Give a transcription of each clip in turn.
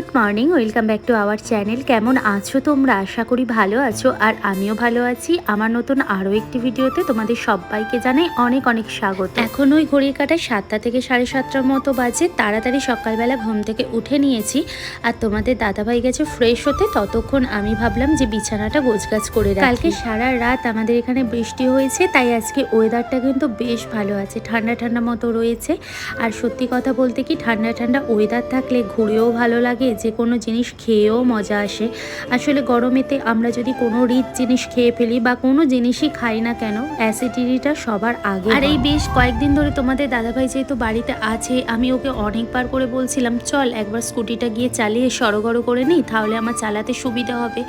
Good morning welcome back to our channel. কেমন আছো তোমরা? আশা করি ভালো আছো আর আমিও ভালো আছি। আমার নতুন আরও একটি ভিডিওতে তোমাদের সবাইকে জানাই অনেক অনেক স্বাগত। এখন ওই ঘড়ির কাটায় সাতটা থেকে সাড়ে সাতটার মতো বাজে তাড়াতাড়ি সকালবেলা ঘুম থেকে উঠে নিয়েছি। আর তোমাদের দাদাভাই গেছে ফ্রেশ হতে ততক্ষণ আমি ভাবলাম যে বিছানাটা গোছগাছ করে কালকে সারা রাত আমাদের এখানে বৃষ্টি হয়েছে তাই আজকে ওয়েদারটা কিন্তু বেশ ভালো আছে। ঠান্ডা ঠান্ডা মতো রয়েছে। আর সত্যি কথা বলতে কি ঠান্ডা ঠান্ডা ওয়েদার থাকলে ঘুরেও ভালো লাগে যে কোনো জিনিস খেয়েও মজা আসে। আসলে গরমেতে আমরা যদি কোনো রিচ জিনিস খেয়ে ফেলি বা কোনো জিনিসই খাই না কেন অ্যাসিডিটিটা সবার আগে আর এই বেশ কয়েকদিন ধরে তোমাদের দাদাভাই যেহেতু বাড়িতে আছে আমি ওকে অনেকবার করে বলছিলাম চল একবার স্কুটিটা গিয়ে চালিয়ে সড়গড় করে নিই তাহলে আমার চালাতে সুবিধা হবে।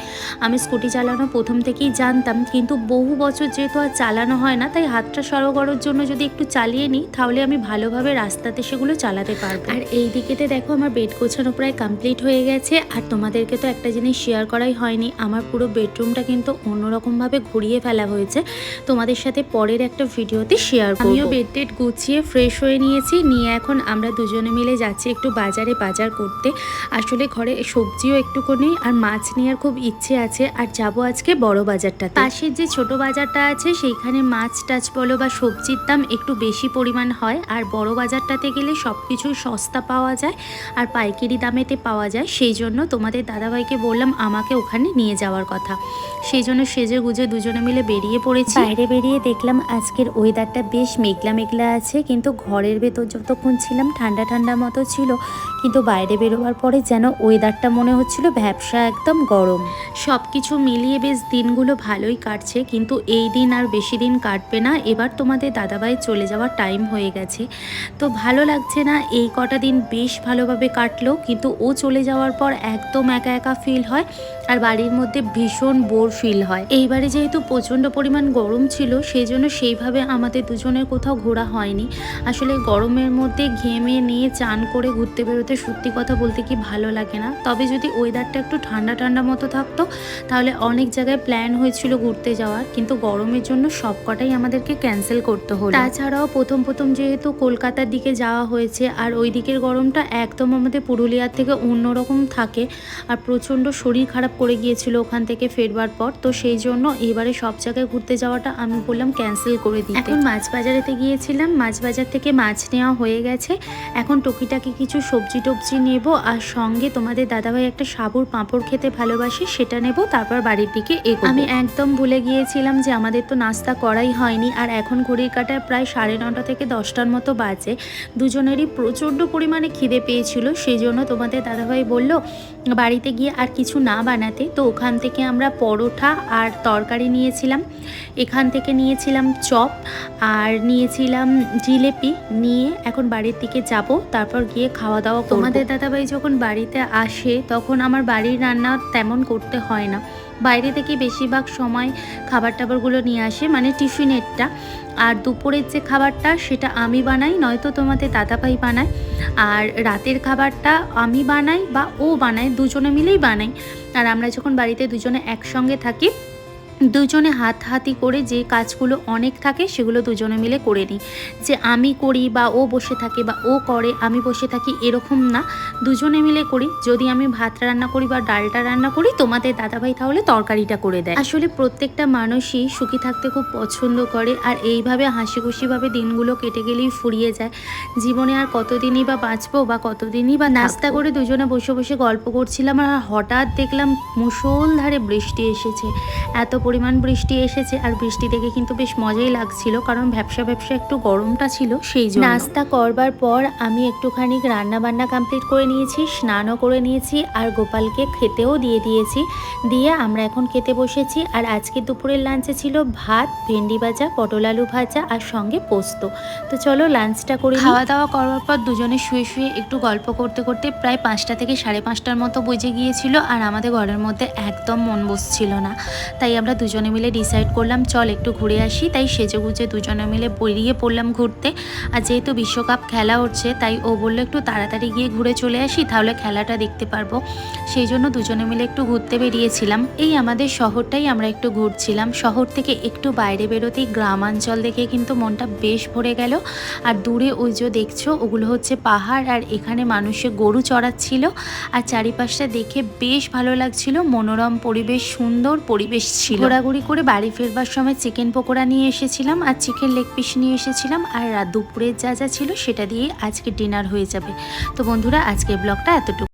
আমি স্কুটি চালানো প্রথম থেকেই জানতাম কিন্তু বহু বছর যেহেতু আর চালানো হয় না তাই হাতটা সড়গড়ের জন্য যদি একটু চালিয়ে নিই তাহলে আমি ভালোভাবে রাস্তাতে সেগুলো চালাতে পারব। আর এই দিকেতে দেখো আমার বেড গোছানো প্রায় কমপ্লিট হয়ে গেছে আর তোমাদেরকে তো একটা জিনিস শেয়ার করাই হয়নি। আমার পুরো বেডরুমটা কিন্তু অন্যরকমভাবে ঘুরিয়ে ফেলা হয়েছে। তোমাদের সাথে পরের একটা ভিডিওতে শেয়ার করব। আমিও বেড টেড গুছিয়ে ফ্রেশ হয়ে নিয়েছি। নিয়ে এখন আমরা দুজনে মিলে যাচ্ছি একটু বাজারে বাজার করতে। আসলে ঘরে সবজিও একটুকু নেই আর মাছ নেওয়ার খুব ইচ্ছে আছে। আর যাব আজকে বড় বাজারটা পাশের যে ছোট বাজারটা আছে সেইখানে মাছ টাছ বলো বা সবজির দাম একটু বেশি পরিমাণ হয়। আর বড় বাজারটাতে গেলে সব কিছু সস্তা পাওয়া যায়। আর পাইকারি দামেতে পাওয়া যায় সেই জন্য তোমাদের দাদাভাইকে বললাম আমাকে ওখানে নিয়ে যাওয়ার কথা। সেই জন্য সেজে গুজে দুজনে মিলে বেরিয়ে পড়েছি। বাইরে বেরিয়ে দেখলাম আজকের ওয়েদারটা বেশ মেঘলা মেঘলা আছে কিন্তু ঘরের ভেতর যতক্ষণ ছিলাম ঠান্ডা ঠান্ডা মতো ছিল কিন্তু বাইরে বেরোবার পরে যেন ওয়েদারটা মনে হচ্ছিল ব্যবসা একদম গরম। সব কিছু মিলিয়ে বেশ দিনগুলো ভালোই কাটছে কিন্তু এই দিন আর বেশি দিন কাটবে না। এবার তোমাদের দাদাভাই চলে যাওয়ার টাইম হয়ে গেছে। তো ভালো লাগছে না এই কটা দিন বেশ ভালোভাবে কাটলো কিন্তু ও চলে যাওয়ার পর একদম একা একা ফিল হয় আর বাড়ির মধ্যে ভীষণ বোর ফিল হয়। এইবারে যেহেতু প্রচণ্ড পরিমাণ গরম ছিল সেই জন্য সেইভাবে আমাদের দুজনের কোথাও ঘোরা হয়নি। আসলে গরমের মধ্যে ঘেমে নিয়ে চান করে ঘুরতে বেরোতে সত্যি কথা বলতে কি ভালো লাগে না। তবে যদি ওয়েদারটা একটু ঠান্ডা ঠান্ডা মতো থাকতো, তাহলে অনেক জায়গায় প্ল্যান হয়েছিল ঘুরতে যাওয়ার, কিন্তু গরমের জন্য সব কটাই আমাদেরকে ক্যান্সেল করতে হলো। তাছাড়াও প্রথম প্রথম যেহেতু কলকাতার দিকে যাওয়া হয়েছে, আর ওই দিকের গরমটা একদম আমাদের পুরুলিয়ার থেকে অন্যরকম থাকে আর প্রচণ্ড শরীর খারাপ করে গিয়েছিল ওখান থেকে ফেরবার পর। তো সেই জন্য এবারে সব জায়গায় ঘুরতে যাওয়াটা আমি বললাম ক্যান্সেল করে দিই এখন মাছ বাজারেতে গিয়েছিলাম মাছ বাজার থেকে মাছ নেওয়া হয়ে গেছে। এখন টুকিটাকি কিছু সবজি টবজি নেব আর সঙ্গে তোমাদের দাদাভাই একটা সাবুর পাঁপড় খেতে ভালোবাসে সেটা নেব তারপর বাড়ির দিকে এগোবো। আমি একদম ভুলে গিয়েছিলাম যে আমাদের তো নাস্তা করাই হয়নি আর এখন ঘড়ির কাটায় প্রায় সাড়ে নটা থেকে দশটার মতো বাজে। দুজনেরই প্রচণ্ড পরিমাণে খিদে পেয়েছিল সেই জন্য তোমাদের দাদাভাই বলল, বাড়িতে গিয়ে আর কিছু না বানাতে, তো ওখান থেকে আমরা পরোঠা আর তরকারি নিয়েছিলাম। এখান থেকে নিয়েছিলাম চপ আর নিয়েছিলাম জিলেপি। নিয়ে এখন বাড়ির দিকে যাব, তারপর গিয়ে খাওয়া দাওয়া তোমাদের দাদাভাই যখন বাড়িতে আসে, তখন আমার বাড়ির রান্না তেমন করতে হয় না। বাইরে থেকে বেশিরভাগ সময় খাবার টাবারগুলো নিয়ে আসে মানে টিফিনেরটা। আর দুপুরের যে খাবারটা, সেটা আমি বানাই, নয়তো তোমাদের দাদাভাই বানায়। আর রাতের খাবারটা আমি বানাই বা ও বানায়, দুজনে মিলেই বানাই। আর আমরা যখন বাড়িতে দুজনে একসঙ্গে থাকি দুজনে হাত হাতি করে যে কাজগুলো অনেক থাকে সেগুলো দুজনে মিলে করে নিই। যে আমি করি বা ও বসে থাকে বা ও করে আমি বসে থাকি এরকম না। দুজনে মিলে করি। যদি আমি ভাত রান্না করি বা ডালটা রান্না করি তোমাদের দাদাভাই তাহলে তরকারিটা করে দেয়। আসলে প্রত্যেকটা মানুষই সুখী থাকতে খুব পছন্দ করে আর এইভাবে হাসি খুশিভাবে দিনগুলো কেটে গেলেই ফুরিয়ে যায়। জীবনে আর কতদিনই বা বাঁচবো বা কতদিনই বা নাস্তা করে দুজনে বসে বসে গল্প করছিলাম আর হঠাৎ দেখলাম মুষলধারে বৃষ্টি এসেছে। এত পরিমাণ বৃষ্টি এসেছে আর বৃষ্টি দেখে কিন্তু বেশ মজাই লাগছিল কারণ ব্যবসা ব্যবসা একটু গরমটা ছিল সেই জন্য। নাস্তা করবার পর আমি একটুখানি রান্না বান্না কমপ্লিট করে নিয়েছি স্নানও করে নিয়েছি আর গোপালকে খেতেও দিয়ে দিয়েছি। দিয়ে আমরা এখন খেতে বসেছি আর আজকে দুপুরের লাঞ্চে ছিল ভাত ভেন্ডি ভাজা পটল আলু ভাজা আর সঙ্গে পোস্ত। তো চলো লাঞ্চটা করে খাওয়া দাওয়া করার পর দুজনে শুয়ে শুয়ে একটু গল্প করতে করতে প্রায় পাঁচটা থেকে সাড়ে পাঁচটার মতো বেজে গিয়েছিল আর আমাদের ঘরের মধ্যে একদম মন বসছিল না। তাই আমরা দুজনে মিলে ডিসাইড করলাম, চল একটু ঘুরে আসি। তাই সেজে গুজে দুজনে মিলে বেরিয়ে পড়লাম ঘুরতে। আর যেহেতু বিশ্বকাপ খেলা হচ্ছে, তাই ও বলল, একটু তাড়াতাড়ি গিয়ে ঘুরে চলে আসি, তাহলে খেলাটা দেখতে পারব। সেই জন্য দুজনে মিলে একটু ঘুরতে বেরিয়েছিলাম। এই আমাদের শহরটাই আমরা একটু ঘুরছিলাম। শহর থেকে একটু বাইরে বেরোতেই গ্রামাঞ্চল দেখে কিন্তু মনটা বেশ ভরে গেল। আর দূরে ওই যে দেখছ, ওগুলো হচ্ছে পাহাড়, আর এখানে মানুষে গরু চড়াচ্ছিল। আর চারিপাশটা দেখে বেশ ভালো লাগছিল। মনোরম পরিবেশ, সুন্দর পরিবেশ ছিল। ঘোরাঘুরি করে বাড়ি ফেরবার সময় চিকেন পকোড়া নিয়ে এসেছিলাম আর চিকেন লেগ পিস নিয়ে এসেছিলাম আর দুপুরের যা যা ছিল সেটা দিয়ে আজকে ডিনার হয়ে যাবে। তো বন্ধুরা আজকে ব্লগটা এতটুকু।